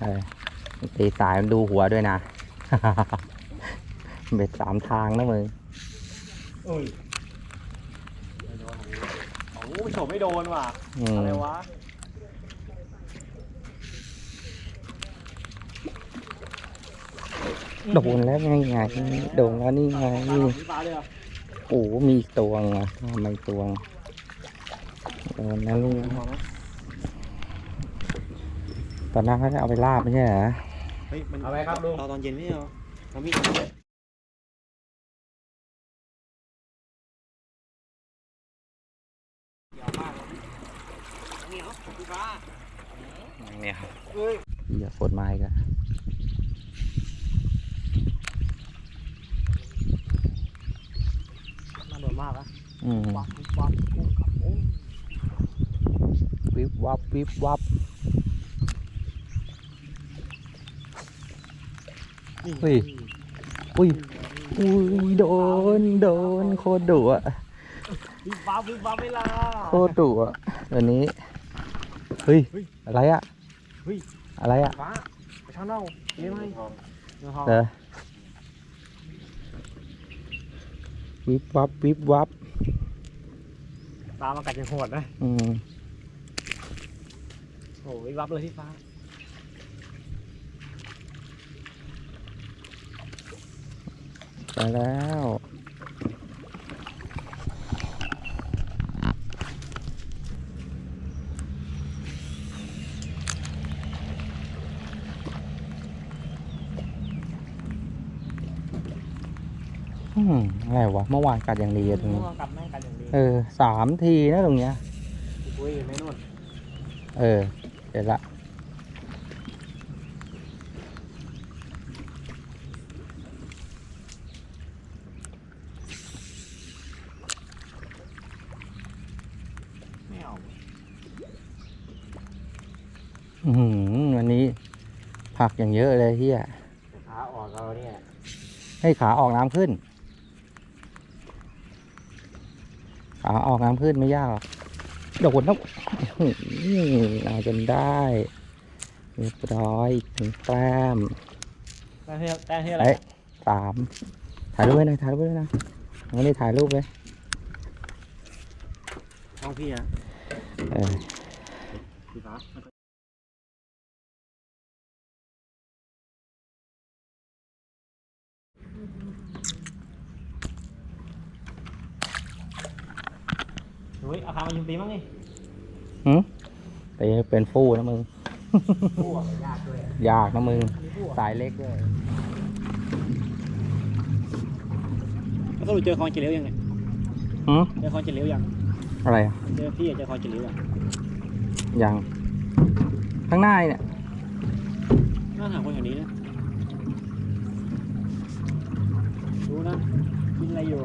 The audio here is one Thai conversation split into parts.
เออตีสายมันดูหัวด้วยนะ เบ็ดสามทางนะมึงเอ้ยไม่โดนโอ้โหโฉบไม่โดนว่ะ อืมอะไรวะ โดนแล้วไงไงโดนแล้วนี่ไงปลาหลอกที่ปลาเลยเหรอโอ้โหมีอีกตัวไงทำไมตัวงโดนแล้วลูก มองไหม ตอนนั้นเขาจะเอาไปลาบไม่ใช่เหรอเฮ้ยมันเอาไปครับลุงรอตอนเย็นไม่เอาเรามีดเนี่ยครับอย่าฝนไม้กันน่าโดนมากอะอืมวับวับกุ้งกับกุ้งวิบวับวิบวับ เฮ้ยอุ้ยอุ้ยโดนโดนโคตรดุอะวิบวับวิบวับไม่ล่ะโคตรดุอะตัวนี้เฮ้ยเฮ้ยอะไรอะเฮ้ยอะไรอะฟ้าไปช่างเน่าเลี้ยงไหมเนื้อทองเออวิบวับวิบวับตามมากัดยังโหดนะอืมโอ้วิบวับเลยพี่ฟ้า ไปแล้วอืมอะไรวะ เมื่อวานกัดอย่างดีอะตรงนี้กัดแม่กัดอย่างดีเออสามทีนะตรงเนี้ย อุ้ยไม่นู่น เออ เดี๋ยวละ ไม่เอา อือหือ วันนี้ผักอย่างเยอะเลยเฮียขาอ่อนเราเนี่ย ให้ขาออกน้ำขึ้น ขาออกน้ำขึ้นไม่ยากหรอกโดดน้ำอื้อหือเอาจนได้เรียบร้อยอีกถึงแต้มแต่ที่แต่ที่อะไรเอ้ยสามถ่ายรูปไว้หน่อยถ่ายรูปไว้หน่อยไม่ได้ถ่ายรูปเลยห้องพี่อะเออพี่ฟ้า เฮ้ยเอาขามายิงตีมั้งนี่หืมแต่เป็นฟู่นะมึงผู้อะยากด้วยยากนะมึงอันนี้ผู้อะสายเล็กด้วยแล้วสรุปเจอคอนเจเลียวยังไงหืมเจอคอนเจเลียวยังอะไรอะเจอพี่อะเจอคอนเจเลียวยังยังข้างหน้าเนี่ย น่าถามคนแถวนี้นะรู้นะกินอะไรอยู่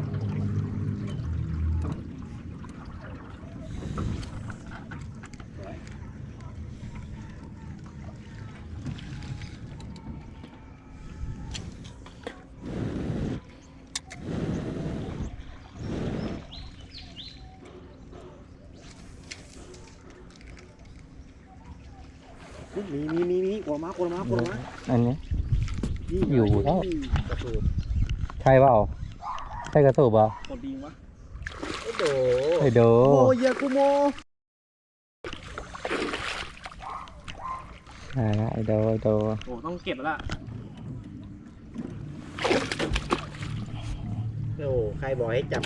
มีมีมีมีกลัวมากกลัวมากกลัวมากอันนี้นี่อยู่แล้ว กระสุนใช่เปล่าใช่กระสูบเปล่ากดดีวะโอ้โหไอ้โดโมเยคุโมอ่าไอ้โดไอ้โดโอ้ต้องเก็บแล้วล่ะ โอ้ใครบอกให้จับ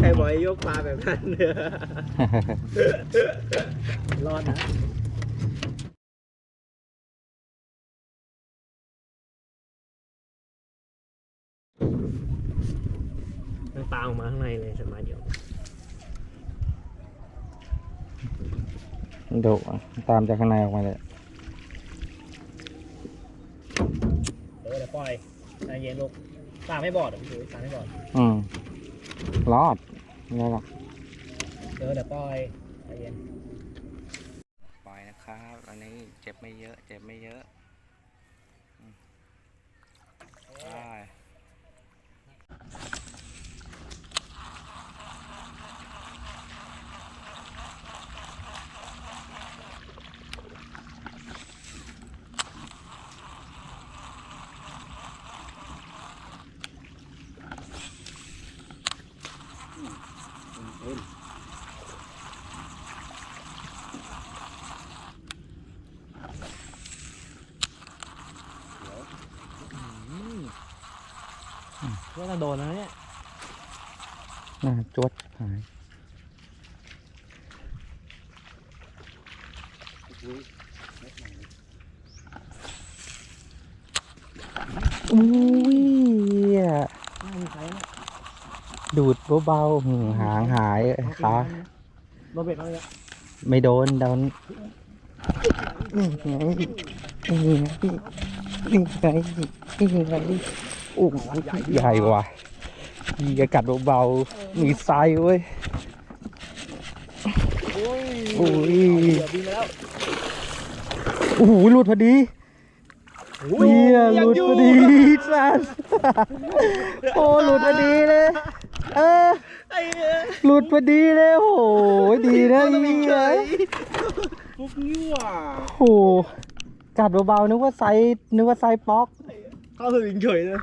ใครบอกให้ยกปลาแบบนั้นเนี่ยรอดนะมันตามออกมาข้างในเลยสมาเดียวโดอะตามจากข้างในออกมาเลยเออเดี๋ยวปล่อยใจเย็นลูก ตาไม่บอดเหรอพี่ดุยตาไม่บอด อืมรอดไม่ได้หรอกเออเดี๋ยวปล่อยใจเย็น ปล่อยนะครับ อันนี้เจ็บไม่เยอะ เจ็บไม่เยอะได้ เพื่อนโดนแล้วเนี่ยน่าจวดหายอุ้ยเหี้ยไม่มีใครนะดูดเบาๆหืมหางหายขาโรเบิร์ตเอาเนี่ยไม่โดนโดนนี่ไงนี่ไงนี่ไงนี่ไง โอ้โหใหญ่ว่ะยีกระกัดเบาๆ มีไซส์เว้ยโอ้ยโอ้ยเดี๋ยวบินไปแล้วโอ้โหหลุดพอดีเฮียหลุดพอดีสัสโอ้หลุดพอดีเลยเออไอ้เอ้ยหลุดพอดีเลยโอ้โหดีนะเฮียฟุกนี่หว่าโอ้โหกัดเบาๆนึกว่าไซส์นึกว่าไซส์ป๊อกเข้าสวิงเฉยเลย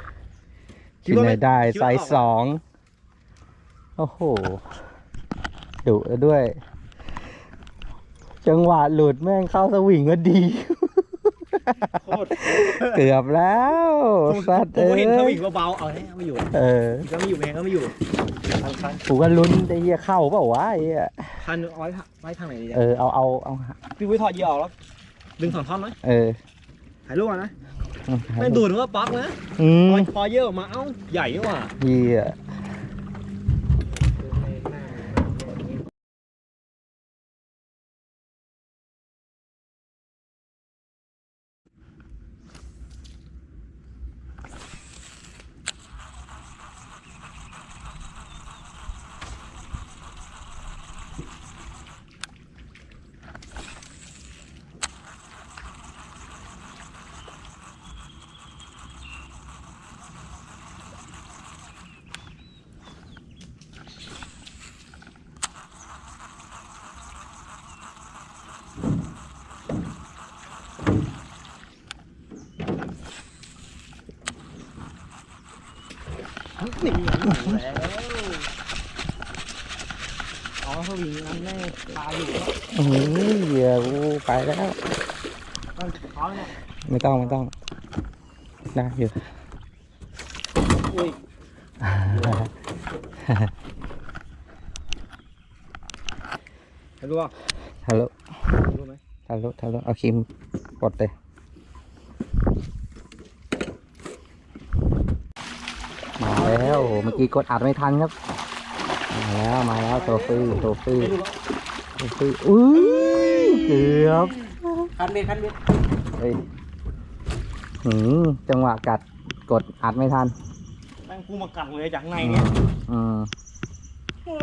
คิกิดนว่าไหนไม่ได้ คิดไซว่าส์สองโอ้โหดุแล้วด้วย จังหวะหลุดแม่งเข้าสวิงก็ดี โคตรเกือบแล้วสัตว์ผมเอ้เห็นสยวิงเบาๆเอาให้ไม่อยู่เอออีกก็ไม่อยู่แพงก็ไม่อยู่คันคันกูก็ลุ้นไอ้เหี้ยเข้าเปล่าวะไอ้เหี้ยคันเอาไว้ทางไว้ทางไหนดีเอเนี่ยอเอาเอาเอาพี่วิทย์ถอดเหยื่อออกแล้วดึงสองท่อนไหมเออถ่ายรูปมานะ ไม่ดูนึกว่าป๊อกนะอืมพอพอเหยื่อออกมาเอ้าใหญ่นี่หว่าเหี้ย นี่แล้วอ๋อสวิงอันแรก ปลาอยู่แล้วอืมเหี้ยกูไปแล้ว มันเขาเนี่ยไม่ต้องไม่ต้องได้อยู่อุ้ยถ่ายรูปป่ะฮัลโหลถ่ายรูปไหมฮัลโหลฮัลโหลเอาคิมกดเลยมาแล้วโอ้โหเมื่อกี้กดอัดไม่ทันครับ มาแล้วมาแล้วโซฟี่โซฟี่ไม่รู้ว่าโซฟี่อุ้ยเกือบคันเบ็ดคันเบ็ดเฮ้ยหืมจังหวะกัดกดอัดไม่ทันแม่งพุ่งมากัดเลยจากในอืเนี่ยมอืมโอ้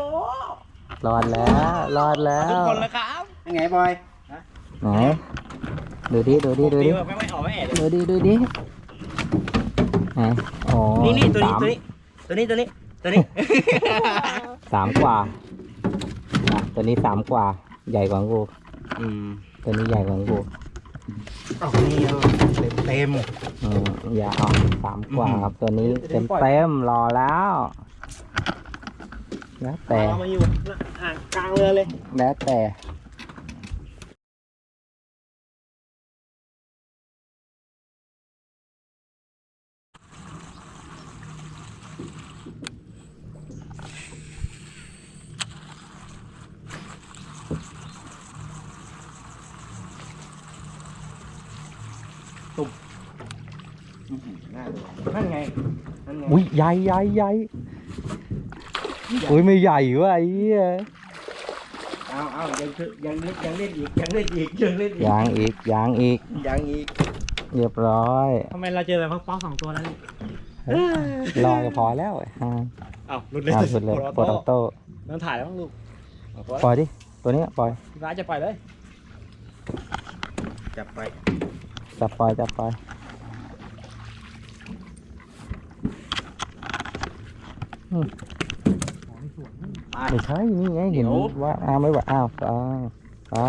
รอดแล้วรอดแล้ทุกวคนเลยครับยังไงบอยไหนดูดิดูดิดูดิแบบไม่ไม่ออกไม่แอบเลยดูดิดูดิไหนอ๋อนี่นี่ตัวนี้สามตัวนี้ตัวนี้ตัวนี้ตัวนี้ สามกว่าอะตัวนี้สามกว่า ใหญ่กว่าของกู อืมตัวนี้ใหญ่กว่าของกูเอานี่เอาเต็มเต็มอืมอย่าเอาสามกว่าอืมครับตัวนี้เต็มเต็มรอแล้วแล้วแต่ เอามาอยู่ห่างกลางเรือเลยแล้วแต่ น่าดู นั่นไง นั่นไงอุ้ยใหญ่ใหญ่ใหญ่อุ้ยไม่ใหญ่วะไอ้เหี้ยเอาเอายังยังเล่นยังเล่นอีกยังเล่นอีกยังเล่นอีกยางอีกยางอีก ยังอีกเรียบร้อยทำไมเราเจอแบบป๊อกสองตัวแล้วนี่รอก็พอแล้วอะอ่าเอาหลุดเลยอ่าสุดเลยปลดออโต้ต้องถ่ายแล้วมั้งลูกเอาตัวปล่อยดิตัวนี้ปล่อยพี่ฟ้าจะปล่อยเลยจับไปจับปล่อยจับปล่อยอืม ไม่ใช่นี่ไงเห็นว่าอ้าวไม่ว่าอ้าวอ้า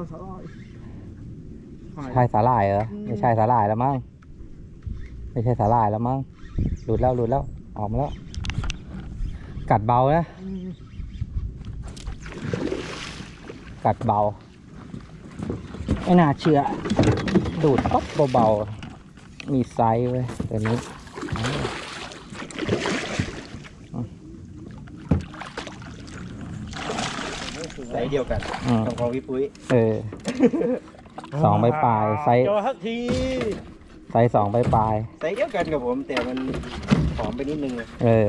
วอ้าวใช่สาหร่ายเหรอไม่ใช่สาหร่ายแล้วมั้งไม่ใช่สาหร่ายแล้วมั้งหลุดแล้วหลุดแล้วออกมาแล้ว กัดเบานะกัดเบาไม่น่าเชื่อดูดป๊อบเบาๆมีไซส์เว้ยตัวนี้ ไซ ส์เดียวกันอืม ของของพี่ปุ้ยเออ สองใบปลายไซส์ เจอทักทีไซส์สองใบปลายไซส์เดียวกันกับผมแต่มันผอมไปนิดนึงอะเออ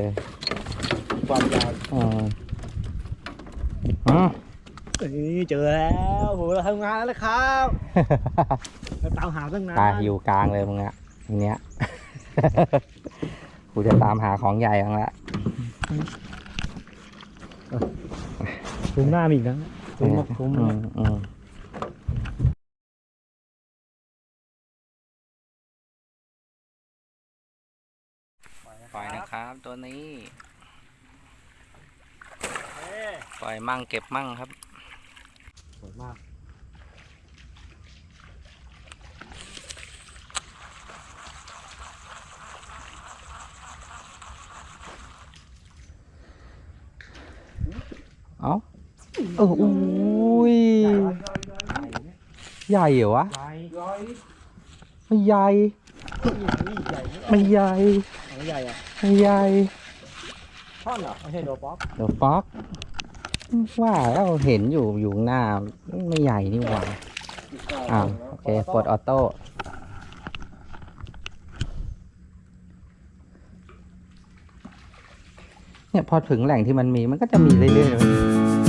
ความยาวอืมอืมนี่เจอแล้วโหเราทำงานแล้วครับเราตามหาตั้งนานตายอยู่กลางเลยมึงอะทีเนี้ย กูจะตามหาของใหญ่บ้างละ ถุงหน้ามีอีกนะถุงมาถุงอืมามอืมปล่อยนะครับ ตัวนี้ ปล่อยมั่งเก็บมั่งครับ สวยมาก เอออุ้ยใหญ่เหรอวะใหญ่ไม่ใหญ่ใหญ่ไม่ใหญ่ไม่ใหญ่อะไม่ใหญ่ท่อนเหรอไม่ใช่โดป๊อปเดี๋ยวฟอกว่าแล้วเห็นอยู่อยู่ข้างหน้าไม่ใหญ่นี่หว่าอ้าวโอเคปลดออโต้เนี่ยพอถึงแหล่งที่มันมีมันก็จะมีเรื่อยๆเลย